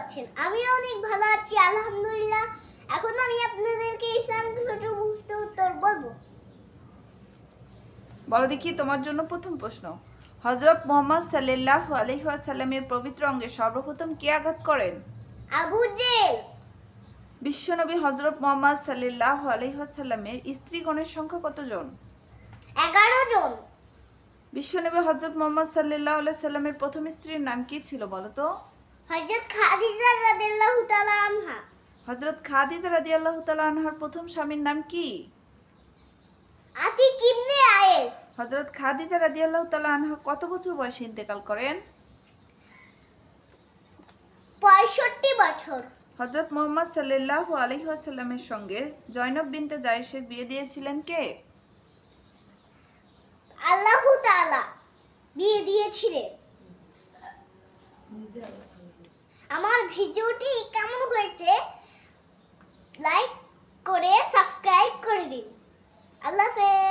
আছেন? আমি অনেক ভালো আছি আলহামদুলিল্লাহ। এখন আমি আপনাদেরকে ইসলামিক সূত্র প্রশ্ন উত্তর বলব। বলো দেখি তোমার জন্য প্রথম প্রশ্ন। হজরত মোহাম্মদ সাল্লাহ আলহিহাসাল্লামের পবিত্র অঙ্গে সর্বপ্রথম কে আঘাত করেন? Abu Jahl. বিশ্বনবী হজরত মোহাম্মদ সাল্লাহ আলহিহাসাল্লামের স্ত্রীগণের সংখ্যা কতজন? এগারো জন। বিশ্বনবী হজরত মোহাম্মদ সাল্লাহ সাল্লামের প্রথম স্ত্রীর নাম কি ছিল বলো তো? হযরত খাদিজা রাদিয়াল্লাহু তাআলা আনহা। হজরত খাদিজা রাদি আল্লাহ আনহার প্রথম স্বামীর নাম কি? আতিক ইবনে আয়েস। হজরত খাদিজা রাদি আল্লাহ আনহা কত বছর বয়সে ইন্তেকাল করেন? পঁয়ষট্টি বছর। হজরত মোহাম্মদ সাল্লাহ আলহিহাসাল্লামের সঙ্গে জয়নব বিনতে জায়েশের বিয়ে দিয়েছিলেন কে? আল্লাহু তাআলা। বিয়ে দিয়েছিলেন। আমার ভিডিওটি কেমন হয়েছে লাইক করে সাবস্ক্রাইব করে দিন। আল্লাহ হাফেজ।